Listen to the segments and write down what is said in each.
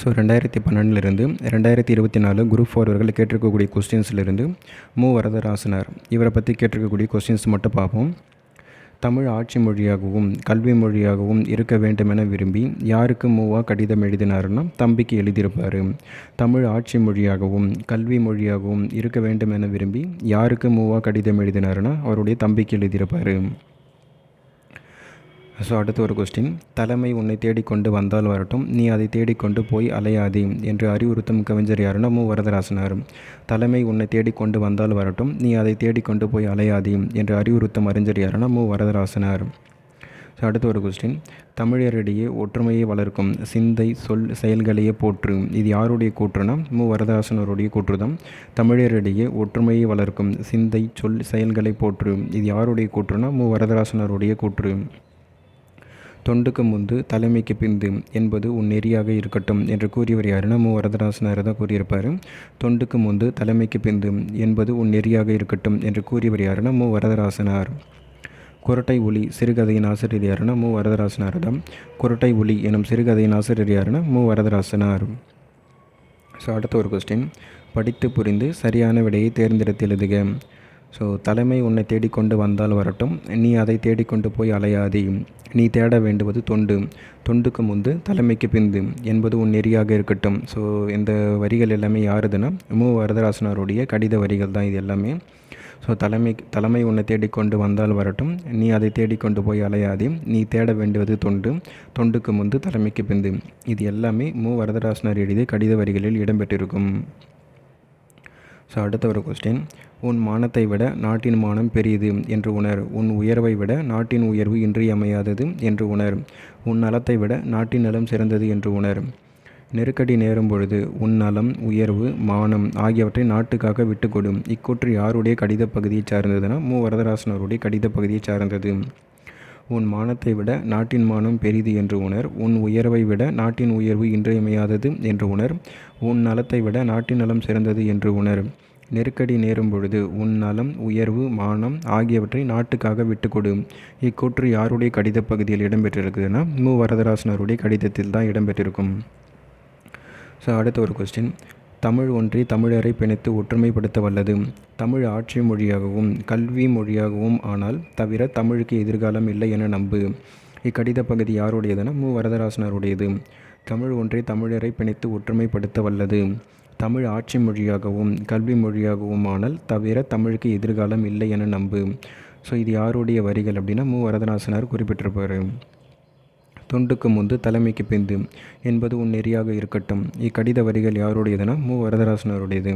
So ரெண்டாயிரத்தி பன்னெண்டுலேருந்து ரெண்டாயிரத்தி இருபத்தி நாலு குரூப் ஃபோர்வர்கள் கேட்டிருக்கக்கூடிய கொஸ்டின்ஸ்லேருந்து மு. வரதராசனார் இவரை பற்றி கேட்டிருக்கக்கூடிய கொஸ்டின்ஸ் மட்டும் பார்ப்போம். தமிழ் ஆட்சி மொழியாகவும் கல்வி மொழியாகவும் இருக்க வேண்டுமென விரும்பி யாருக்கு மூவா கடிதம் எழுதினாருன்னா தம்பிக்கு எழுதியிருப்பார். தமிழ் ஆட்சி மொழியாகவும் கல்வி மொழியாகவும் இருக்க வேண்டுமென விரும்பி யாருக்கு மூவா கடிதம் எழுதினாருன்னா அவருடைய தம்பிக்கு எழுதியிருப்பார். ஸோ அடுத்து ஒரு கொஸ்டின் தலைமை உன்னை தேடிக்கொண்டு வந்தால் வரட்டும். நீ அதை தேடிக்கொண்டு போய் அலையாதே என்று அறிவுறுத்தும் கவிஞர் யாருன்னா மு. வரதராசனார். தலைமை உன்னை தேடிக்கொண்டு வந்தால் வரட்டும். நீ அதை தேடிக்கொண்டு போய் அலையாதே என்று அறிவுறுத்தும் அறிஞர் யாருன்னா மு. வரதராசனார். ஸோ அடுத்து ஒரு கொஸ்டின் தமிழரிடையே ஒற்றுமையை வளர்க்கும் சிந்தை சொல் செயல்களையே போற்று. இது யாருடைய கூற்றுனா மு. வரதராசனருடைய கூற்று தான் தமிழரிடையே ஒற்றுமையை வளர்க்கும் சிந்தை சொல் செயல்களை போற்று. இது யாருடைய கூற்றுனா மு. வரதராசனருடைய கூற்று. தொண்டுக்கு முந்து தலைமைக்கு பிந்து என்பது உன் நெறியாக இருக்கட்டும் என்று கூறியவர் யாருன்னா மு. வரதராசனார் தான் கூறியிருப்பார். தொண்டுக்கு முந்து தலைமைக்கு பிந்து என்பது உன் நெறியாக இருக்கட்டும் என்று கூறியவர் யாருன்னா மு. வரதராசனார். குரட்டை ஒளி சிறுகதையின் ஆசிரியர் யாருன்னா மு. வரதராசனார் தான். குரட்டை ஒளி எனும் சிறுகதையின் ஆசிரியர் யாருன்னா மு. வரதராசனார். ஸோ அடுத்த ஒரு கொஸ்டின் படித்து புரிந்து சரியான விடையை தேர்ந்தெடுத்து எழுதுக. ஸோ தலைமை உன்னை தேடிக்கொண்டு வந்தால் வரட்டும். நீ அதை தேடிக்கொண்டு போய் அலையாதே. நீ தேட வேண்டுவது தொண்டு. தொண்டுக்கு முந்து தலைமைக்கு பிந்து என்பது உன் நெறியாக இருக்கட்டும். ஸோ இந்த வரிகள் எல்லாமே யாருதுன்னா? மு. வரதராசனாருடைய கடித வரிகள் தான் இது எல்லாமே. ஸோ தலைமை தலைமை உன்னை தேடிக்கொண்டு வந்தால் வரட்டும். நீ அதை தேடிக்கொண்டு போய் அலையாதே. நீ தேட வேண்டுவது தொண்டு. தொண்டுக்கு முந்து தலைமைக்கு பிந்து. இது எல்லாமே மு. வரதராசனார் எழுதிய கடித வரிகளில் இடம்பெற்றிருக்கும். ஸோ அடுத்த ஒரு கொஸ்டின் உன் மானத்தை விட நாட்டின் மானம் பெரியது என்று உணர். உன் உயர்வை விட நாட்டின் உயர்வு இன்றியமையாதது என்று உணர். உன் நலத்தை விட நாட்டின் நலம் சிறந்தது என்று உணர். நெருக்கடி நேரும் பொழுது உன் நலம் உயர்வு மானம் ஆகியவற்றை நாட்டுக்காக விட்டுக்கொடும் இக்கூற்று யாருடைய கடித பகுதியை சார்ந்ததுன்னா மு. வரதராசனருடைய கடித பகுதியை சார்ந்தது. உன் மானத்தை விட நாட்டின் மானம் பெரிது என்று உணர். உன் உயர்வை விட நாட்டின் உயர்வு இன்றியமையாதது என்று உணர். உன் நலத்தை விட நாட்டின் நலம் சிறந்தது என்று உணர். நெருக்கடி நேரும் பொழுது உன் நலம் உயர்வு மானம் ஆகியவற்றை நாட்டுக்காக விட்டுக்கொடு. இக்கூற்று யாருடைய கடித பகுதியில் இடம்பெற்றிருக்குதுன்னா மு. வரதராசனருடைய கடிதத்தில் தான் இடம்பெற்றிருக்கும். ஸோ அடுத்த ஒரு கொஸ்டின் தமிழ் ஒன்றி தமிழரை பிணைத்து ஒற்றுமைப்படுத்த வல்லது தமிழ் ஆட்சி மொழியாகவும் கல்வி மொழியாகவும் ஆனால் தவிர தமிழுக்கு எதிர்காலம் இல்லை என நம்பு. இக்கடித பகுதி யாருடையதுன்னா மு. வரதராசனருடையது. தமிழ் ஒன்றே தமிழரை பிணைத்து ஒற்றுமைப்படுத்த வல்லது தமிழ் ஆட்சி மொழியாகவும் கல்வி மொழியாகவும் ஆனால் தவிர தமிழுக்கு எதிர்காலம் இல்லை என நம்பு. ஸோ இது யாருடைய வரிகள் அப்படின்னா மு. வரதராசனார் குறிப்பிட்டிருப்பார். தொண்டுக்கு முந்து தலைமைக்கு பிந்து என்பது உன் நெறியாக இருக்கட்டும். இக்கடித வரிகள் யாருடையதுன்னா மு. வரதராசனருடையது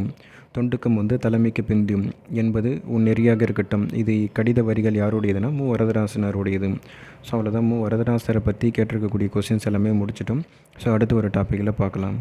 தொண்டுக்கு முந்து தலைமைக்கு பிந்து என்பது உன் நெறியாக இருக்கட்டும். இது கடித வரிகள் யாருடையதுன்னா மு. வரதராசனருடையது ஸோ அவ்வளோதான் மு. வரதராசரை பற்றி கேட்டிருக்கக்கூடிய கொஸ்டின்ஸ் எல்லாமே முடிச்சிட்டோம். ஸோ அடுத்து ஒரு டாப்பிக்கில் பார்க்கலாம்.